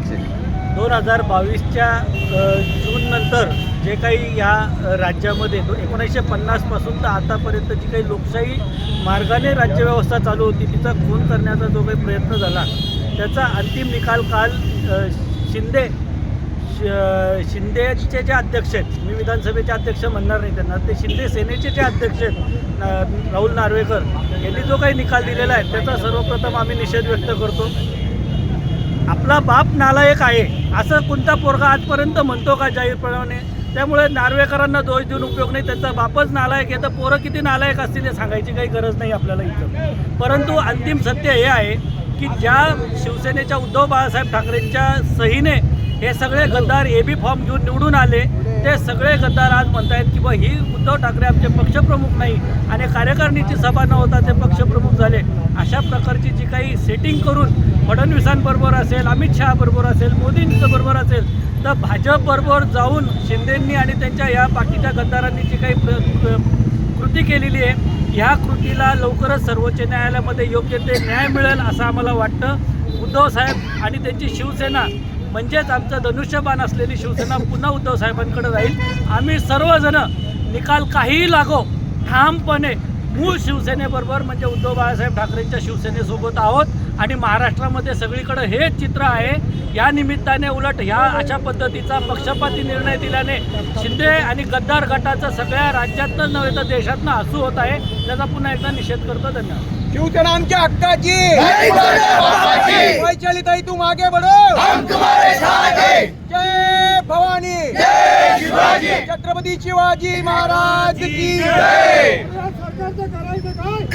अध्यक्ष दोन हजार बावीसच्या जूननंतर जे काही या राज्यामध्ये एकोणीसशे पन्नासपासून तर आतापर्यंत जी काही लोकशाही मार्गाने राज्यव्यवस्था चालू होती तिचा खून करण्याचा जो काही प्रयत्न झाला त्याचा अंतिम निकाल काल शिंदे शिंदेचे जे अध्यक्ष आहेत मी विधानसभेचे अध्यक्ष म्हणणार नाही त्यांना ते शिंदे सेनेचे जे अध्यक्ष आहेत राहुल नार्वेकर यांनी जो काही निकाल दिलेला आहे त्याचा सर्वप्रथम आम्ही निषेध व्यक्त करतो. आपला बाप नालायक आहे. असं कोणता पोरगा आजपर्यंत म्हणतो का जाहीरपणाने त्यामुळे नार्वेकरांना दोष देऊन उपयोग नाही. त्यांचा बापच नालायक आहे. तर पोरं किती नालायक असतील हे सांगायची काही गरज नाही आपल्याला इथं. परंतु अंतिम सत्य हे आहे की ज्या शिवसेनेच्या उद्धव बाळासाहेब ठाकरेंच्या सहीने हे सगळे गद्दार ए बी फॉर्म घेऊन निवडून आले. ते सगळे गद्दार आज म्हणतायत की बा ही उद्धव ठाकरे आमचे पक्षप्रमुख नाही आणि कार्यकारिणीची सभा न होता ते पक्षप्रमुख झाले. अशा प्रकारची जी काही सेटिंग करून फडणवीसांबरोबर असेल अमित शहाबरोबर असेल मोदींचं बरोबर असेल तर भाजपबरोबर जाऊन शिंदेंनी आणि त्यांच्या या बाकीच्या गद्दारांनी जी काही प्र- कृती केलेली आहे ह्या कृतीला लवकरच सर्वोच्च न्यायालयामध्ये योग्य ते न्याय मिळेल असं आम्हाला वाटतं. उद्धव साहेब आणि त्यांची शिवसेना म्हणजेच आमचं धनुष्यबाण असलेली शिवसेना पुन्हा उद्धव साहेबांकडे राहील. आम्ही सर्वजण निकाल काहीही लागो ठामपणे मूळ शिवसेनेबरोबर म्हणजे उद्धव बाळासाहेब ठाकरेंच्या शिवसेनेसोबत आहोत आणि महाराष्ट्रामध्ये सगळीकडे हेच चित्र आहे. या निमित्ताने उलट ह्या अशा पद्धतीचा पक्षपाती निर्णय दिल्याने शिंदे आणि गद्दार गटाचं सगळ्या राज्यातनं नव्हे तर देशातनं हसू होत आहे. त्याचा पुन्हा एकदा निषेध करतो. धन्यवाद. शिवसेना आमच्या हक्काची वैशाली ताई तू मागे बडो जय भवानी. छत्रपती शिवाजी महाराज की सरकारच्या कारवाईचा काय